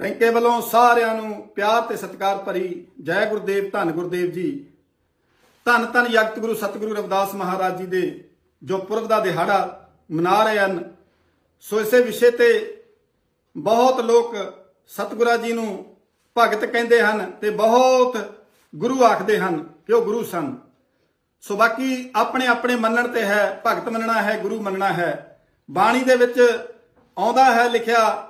ਟੈਂਕੇ ਵੱਲੋਂ ਸਾਰਿਆਂ ਨੂੰ ਪਿਆਰ ਤੇ ਸਤਿਕਾਰ ਭਰੀ ਜੈ ਗੁਰਦੇਵ ਧੰਨ ਗੁਰਦੇਵ ਜੀ। ਧੰਨ ਧੰਨ ਜਗਤ ਗੁਰੂ ਸਤਿਗੁਰੂ ਰਵਿਦਾਸ ਮਹਾਰਾਜ ਜੀ ਦੇ ਜੋ ਪੁਰਬ ਦਾ ਦਿਹਾੜਾ ਮਨਾ ਰਹੇ ਹਨ। ਸੋ ਇਸੇ ਵਿਸ਼ੇ ਤੇ ਬਹੁਤ ਲੋਕ ਸਤਿਗੁਰਾਂ ਜੀ ਨੂੰ ਭਗਤ ਕਹਿੰਦੇ ਹਨ ਤੇ ਬਹੁਤ ਗੁਰੂ ਆਖਦੇ ਹਨ ਕਿ ਉਹ ਗੁਰੂ ਸਨ। ਸੋ ਬਾਕੀ ਆਪਣੇ ਆਪਣੇ ਮੰਨਣ ਤੇ ਹੈ, ਭਗਤ ਮੰਨਣਾ ਹੈ, ਗੁਰੂ ਮੰਨਣਾ ਹੈ। ਬਾਣੀ ਦੇ ਵਿੱਚ ਆਉਂਦਾ ਹੈ ਲਿਖਿਆ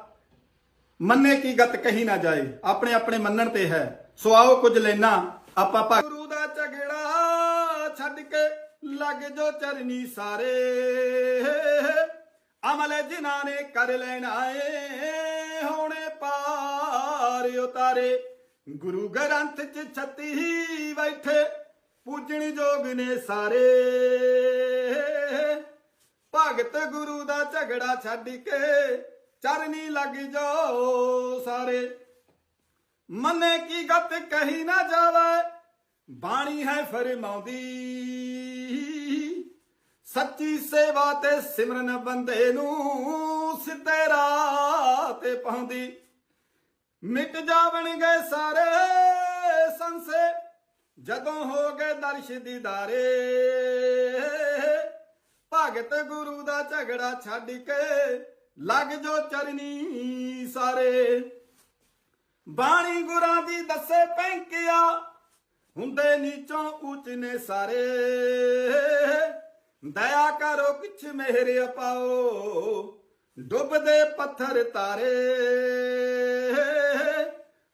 ਮੰਨੇ ਕੀ ਗਤ ਕਹੀ ਨਾ ਜਾਏ, ਆਪਣੇ ਆਪਣੇ ਮੰਨਣ ਤੇ ਹੈ। ਸੋ ਆਓ ਕੁਝ ਲੈਣਾ, ਆਪਾਂ ਭਗਤ ਗੁਰੂ ਦਾ ਝਗੜਾ ਛੱਡ ਕੇ ਲੱਗ ਜੋ ਚਰਨੀ ਸਾਰੇ। ਅਮਲ ਜਿਨ੍ਹਾਂ ਨੇ ਕਰ ਲੈਣਾ ਏ ਹੋਣੇ ਪਾਰ ਉਤਾਰੇ। ਗੁਰੂ ਗ੍ਰੰਥ ਚ ਛੱਤੀ ਬੈਠੇ, ਪੂਜਣ ਜੋਗ ਨੇ ਸਾਰੇ। ਭਗਤ ਗੁਰੂ ਦਾ ਝਗੜਾ ਛੱਡ ਕੇ ਚਰਨੀ ਲੱਗ ਜਾਓ ਸਾਰੇ। ਮੰਨੇ ਕੀ ਗਤ ਕਹੀ ਨਾ ਜਾਵੇ, ਬਾਣੀ ਹੈ ਫਰਮਾਉਂਦੀ ਸੱਚੀ ਸੇਵਾ ਤੇ ਸਿਮਰਨ ਬੰਦੇ ਨੂੰ ਸਿੱਧੇ ਰਾਹ ਤੇ ਪਾਉਂਦੀ ਮਿਟ ਜਾਵਣਗੇ ਸਾਰੇ ਸੰਸੇ, ਜਦੋਂ ਹੋ ਗਏ ਦਰਸ਼ ਦੀਦਾਰੇ। ਭਗਤ ਗੁਰੂ ਦਾ ਝਗੜਾ ਛੱਡ ਕੇ ਲੱਗ ਜੋ ਚਰਨੀ ਸਾਰੇ। ਬਾਣੀ ਗੁਰਾਂ ਦੀ ਦੱਸੇ ਪੈਂਕਿਆ, ਹੁੰਦੇ ਨੀਚੋਂ ਉੱਚ ਨੇ ਸਾਰੇ। ਦਇਆ ਕਰੋ ਕਿਛ ਮਿਹਰ ਪਾਓ ਡੁੱਬਦੇ ਪੱਥਰ ਤਾਰੇ।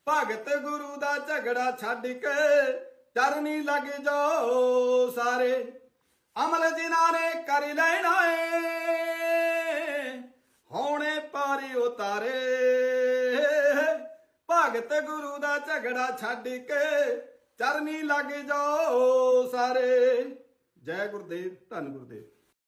ਭਗਤ ਗੁਰੂ ਦਾ ਝਗੜਾ ਛੱਡ ਕੇ ਚਰਨੀ ਲੱਗ ਜਾਓ ਸਾਰੇ। ਅਮਲ ਜਿਨ੍ਹਾਂ ਨੇ ਕਰ ਲੈਣਾ ਉਤਾਰੇ। ਭਗਤ ਗੁਰੂ ਦਾ ਝਗੜਾ ਛੱਡ ਕੇ ਚਰਨੀ ਲੱਗ ਜਾਓ ਸਾਰੇ। ਜੈ ਗੁਰਦੇਵ, ਧੰਨ ਗੁਰਦੇਵ।